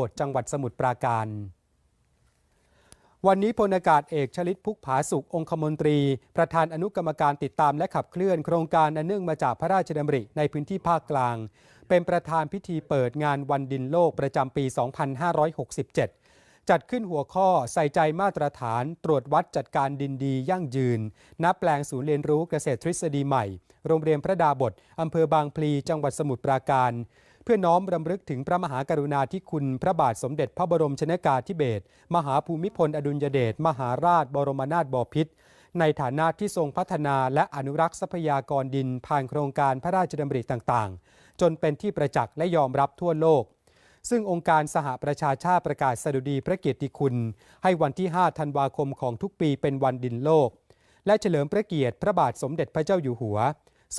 บทจังหวัดสมุทรปราการ วันนี้พลอากาศเอกชลิตพุกผาสุของคมนตรี ประธานอนุกรรมการติดตามและขับเคลื่อนโครงการอันเนื่องมาจากพระราชดำริในพื้นที่ภาคกลาง เป็นประธานพิธีเปิดงานวันดินโลกประจำปี 2567จัดขึ้นหัวข้อใส่ใจมาตรฐาน ตรวจวัดจัดการดินดียั่งยืนณแปลงศูนย์เรียนรู้เกษตรทฤษฎีใหม่ โรงเรียนพระดาบท อำเภอบางพลี จังหวัดสมุทรปราการ เพื่อน้อมรำลึกถึงพระมหากรุณาธิคุณพระบาทสมเด็จพระบรมชนากาธิเบศรมหาภูมิพลอดุลยเดชมหาราชบรมนาถบพิตรในฐานะที่ทรงพัฒนาและอนุรักษ์ทรัพยากรดินผ่านโครงการพระราชดำริต่างๆ จนเป็นที่ประจักษ์และยอมรับทั่วโลก ซึ่งองค์การสหประชาชาติประกาศสดุดีพระเกียรติคุณ ให้วันที่ 5 ธันวาคมของทุกปีเป็นวันดินโลก และเฉลิมพระเกียรติพระบาทสมเด็จพระเจ้าอยู่หัว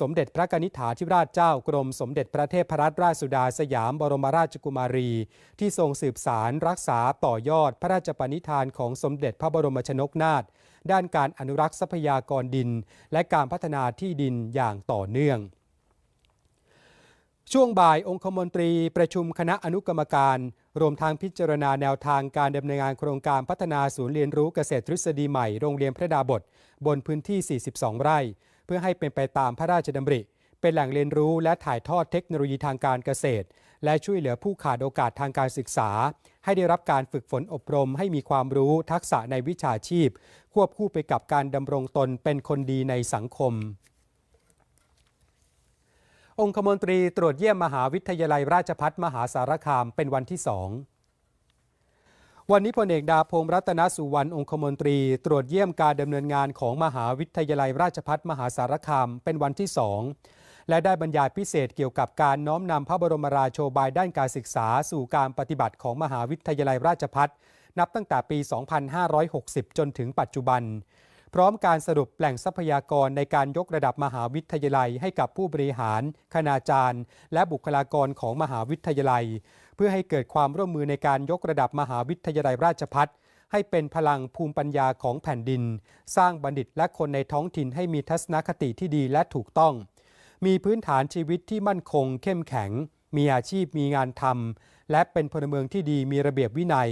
สมเด็จพระกนิษฐาธิราชเจ้ากรมสมเด็จพระเทพรัตนราชสุดาสยามบรมราชกุมารี ที่ทรงสืบสารรักษาต่อยอดพระราชปณิธานของสมเด็จพระบรมชนกนาถด้านการอนุรักษ์ทรัพยากรดิน และการพัฒนาที่ดินอย่างต่อเนื่องช่วงบ่ายองคมนตรีประชุมคณะอนุกรรมการ รวมทางพิจารณาแนวทางการดำเนินงานโครงการพัฒนาศูนย์เรียนรู้เกษตรทฤษฎีใหม่โรงเรียนพระดาบท บนพื้นที่ 42 ไร่ เพื่อให้เป็นไปตามพระราชดำริ เป็นแหล่งเรียนรู้และถ่ายทอดเทคโนโลยีทางการเกษตร และช่วยเหลือผู้ขาดโอกาสทางการศึกษา ให้ได้รับการฝึกฝนอบรม ให้มีความรู้ทักษะในวิชาชีพ ควบคู่ไปกับการดำรงตนเป็นคนดีในสังคมองคมนตรีตรวจเยี่ยมมหาวิทยาลัยราชพัฒมหาสารคามเป็นวันที่สอง วันนี้พลเอกดาพงศ์รัตนสุวรรณองคมนตรี ตรวจเยี่ยมการดำเนินงานของมหาวิทยาลัยราชพัฒมหาสารคามเป็นวันที่สองและได้บรรยายพิเศษเกี่ยวกับการน้อมนำพระบรมราโชบายด้านการศึกษา สู่การปฏิบัติของมหาวิทยาลัยราชพัฒนับตั้งแต่ปี 2560 จนถึงปัจจุบัน พร้อมการสรุปแหล่งทรัพยากรในการยกระดับมหาวิทยาลัย ให้กับผู้บริหาร คณาจารย์ และบุคลากรของมหาวิทยาลัย เพื่อให้เกิดความร่วมมือในการยกระดับมหาวิทยาลัยราชพัฒให้เป็นพลังภูมิปัญญาของแผ่นดิน สร้างบัณฑิตและคนในท้องถิ่นให้มีทัศนคติที่ดีและถูกต้อง มีพื้นฐานชีวิตที่มั่นคง เข้มแข็ง มีอาชีพมีงานทำและเป็นพลเมืองที่ดีมีระเบียบวินัย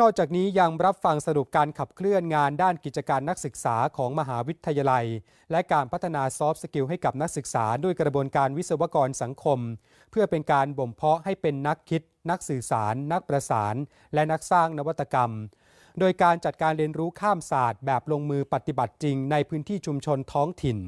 นอกจากนี้ยังรับฟังสรุปการขับเคลื่อนงานด้านกิจการนักศึกษาของมหาวิทยาลัย และการพัฒนาซอฟต์สกิลให้กับนักศึกษาด้วยกระบวนการวิศวกรสังคม เพื่อเป็นการบ่มเพาะให้เป็นนักคิด นักสื่อสาร นักประสาน และนักสร้างนวัตกรรม โดยการจัดการเรียนรู้ข้ามศาสตร์แบบลงมือปฏิบัติจริงในพื้นที่ชุมชนท้องถิ่น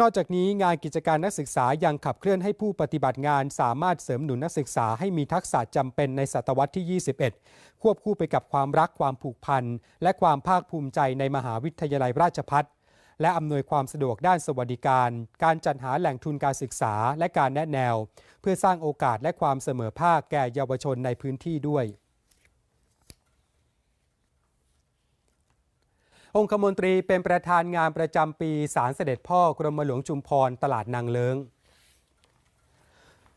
นอกจากนี้งานกิจการนักศึกษายังขับเคลื่อนให้ผู้ปฏิบัติงานสามารถเสริมหนุนนักศึกษาให้มีทักษะจำเป็นในศตวรรษที่ 21 ควบคู่ไปกับความรักความผูกพัน และความภาคภูมิใจในมหาวิทยาลัยราชพัฒและอำนวยความสะดวกด้านสวัสดิการ การจัดหาแหล่งทุนการศึกษาและการแนะแนว เพื่อสร้างโอกาสและความเสมอภาคแก่เยาวชนในพื้นที่ด้วย องคมนตรีเป็นประธานงานประจำปีสารเสด็จพ่อกรมหลวงชุมพรตลาดนางเลิง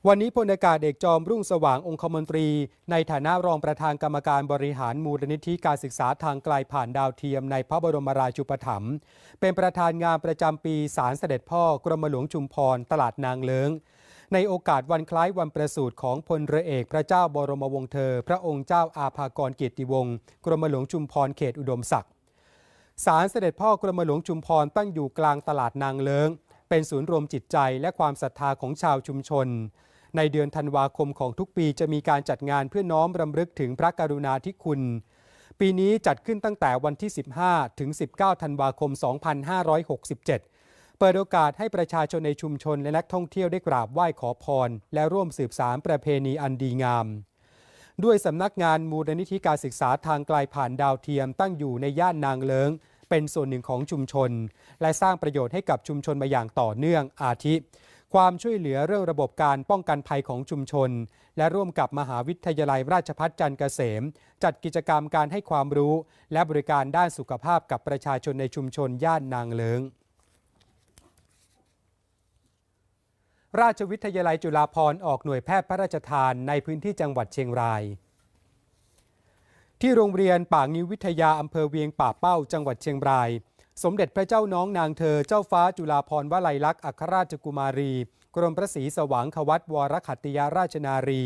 วันนี้พลอากาศเอกจอมรุ่งสว่างองคมนตรี ในฐานะรองประธานกรรมการบริหารมูลนิธิการศึกษาทางไกลผ่านดาวเทียมในพระบรมราชูปถัมภ์เป็นประธานงานประจำปีสารเสด็จพ่อกรมหลวงชุมพรตลาดนางเลิงในโอกาสวันคล้ายวันประสูติของพลเรือเอกพระเจ้าบรมวงศ์เธอ พระองค์เจ้าอาภากรเกียรติวงศ์กรมหลวงชุมพรเขตอุดมศักดิ์ ศาลเสด็จพ่อกรมหลวงชุมพรตั้งอยู่กลางตลาดนางเลิง เป็นศูนย์รวมจิตใจและความศรัทธาของชาวชุมชน ในเดือนธันวาคมของทุกปีจะมีการจัดงานเพื่อน้อมรำลึกถึงพระกรุณาธิคุณ ปีนี้จัดขึ้นตั้งแต่วันที่ 15 ถึง 19 ธันวาคม 2567 เปิดโอกาสให้ประชาชนในชุมชนและนักท่องเที่ยวได้กราบไหว้ขอพร และร่วมสืบสารประเพณีอันดีงาม ด้วยสำนักงานมูลนิธิการศึกษาทางไกลผ่านดาวเทียม ตั้งอยู่ในย่านนางเลิงเป็นส่วนหนึ่งของชุมชน และสร้างประโยชน์ให้กับชุมชนมาอย่างต่อเนื่องอาทิ ความช่วยเหลือเรื่องระบบการป้องกันภัยของชุมชน และร่วมกับมหาวิทยาลัยราชภัฏจันทร์เกษม จัดกิจกรรมการให้ความรู้ และบริการด้านสุขภาพกับประชาชนในชุมชนย่านนางเลิง ราชวิทยาลัยจุฬาภรณ์ออกหน่วยแพทย์พระราชทานในพื้นที่จังหวัดเชียงราย ที่โรงเรียนป่างิววิทยาอำเภอเวียงป่าเป้าจังหวัดเชียงราย สมเด็จพระเจ้าน้องนางเธอเจ้าฟ้าจุฬาภรณ์วลัยลักษณ์อัครราชกุมารี กรมพระศรีสว่างควัตวรขัตติยาราชนารี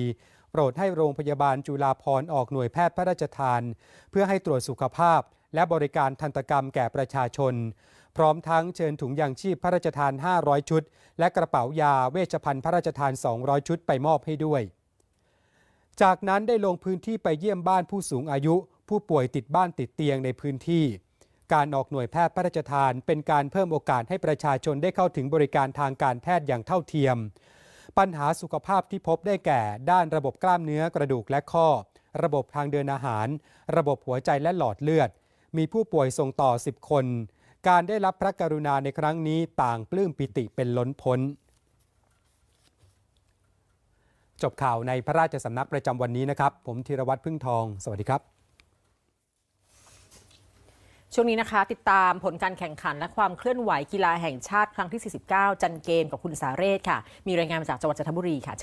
โปรดให้โรงพยาบาลจุฬาภรณ์ออกหน่วยแพทย์พระราชทาน เพื่อให้ตรวจสุขภาพ และบริการทันตกรรมแก่ประชาชน พร้อมทั้งเชิญถุงยางชีพพระราชทาน 500 ชุด และกระเป๋ายาเวชภัณฑ์พระราชทาน 200 ชุดไปมอบให้ด้วย จากนั้นได้ลงพื้นที่ไปเยี่ยมบ้านผู้สูงอายุ ผู้ป่วยติดบ้านติดเตียงในพื้นที่ การออกหน่วยแพทย์พระราชทาน เป็นการเพิ่มโอกาสให้ประชาชนได้เข้าถึงบริการทางการแพทย์อย่างเท่าเทียม ปัญหาสุขภาพที่พบได้แก่ ด้านระบบกล้ามเนื้อกระดูกและข้อ ระบบทางเดินอาหาร ระบบหัวใจและหลอดเลือด มีผู้ป่วยส่งต่อ 10 คน การได้รับพระกรุณาในครั้งนี้ต่างปลื้มปิติเป็นล้นพ้น จบข่าวในพระราชสำนักประจำวันนี้นะครับ ผมธีรวัตรพึ่งทอง สวัสดีครับช่วงนี้นะคะ ติดตามผลการแข่งขันและความเคลื่อนไหวกีฬาแห่งชาติครั้งที่ 49 จันเกมกับคุณสาเรศค่ะ มีรายงานมาจากจังหวัดจันทบุรีค่ะ